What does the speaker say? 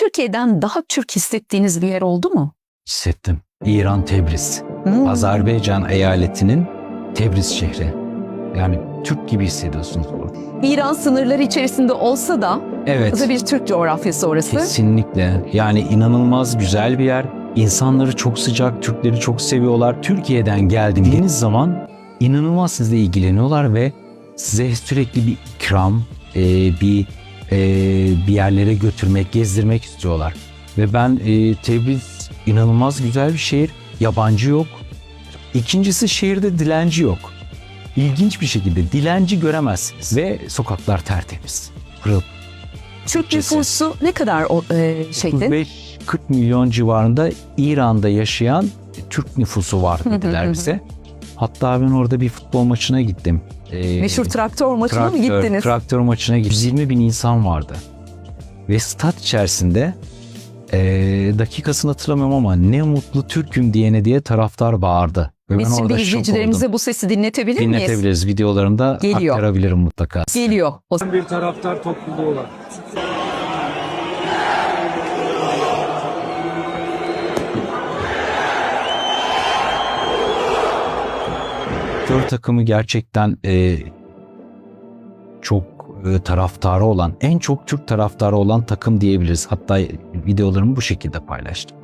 Türkiye'den daha Türk hissettiğiniz bir yer oldu mu? Hissettim. İran Tebriz. Hmm. Azerbaycan eyaletinin Tebriz şehri. Yani Türk gibi hissediyorsunuz orada. İran sınırları içerisinde olsa da Evet. bir Türk coğrafyası orası. Kesinlikle. Yani inanılmaz güzel bir yer. İnsanları çok sıcak, Türkleri çok seviyorlar. Türkiye'den geldim dediğiniz zaman inanılmaz sizle ilgileniyorlar ve size sürekli bir ikram, e, bir e, bir yerlere götürmek, gezdirmek istiyorlar. Ve ben e, Tebriz inanılmaz güzel bir şehir. Yabancı yok. İkincisi şehirde dilenci yok. İlginç bir şekilde dilenci göremezsiniz ve sokaklar tertemiz. Pırıl Türk Türkçesi. nüfusu ne kadar o, e, şeydi? 35-40 milyon civarında İran'da yaşayan Türk nüfusu var dediler bize. Hatta ben orada bir futbol maçına gittim. Ee, Meşhur traktör maçına mı traktör- gittiniz? Traktör maçına gittim. 120 bin insan vardı. Ve stat içerisinde ee, dakikasını hatırlamıyorum ama ne mutlu Türk'üm diyene diye taraftar bağırdı. Ve Biz şimdi izleyicilerimize bu sesi dinletebilir miyiz? Dinletebiliriz. Videolarında Geliyor. aktarabilirim mutlaka. Geliyor. O bir taraftar topluluğu var. Kör takımı gerçekten e, çok e, taraftarı olan, en çok Türk taraftarı olan takım diyebiliriz. Hatta videolarımı bu şekilde paylaştım.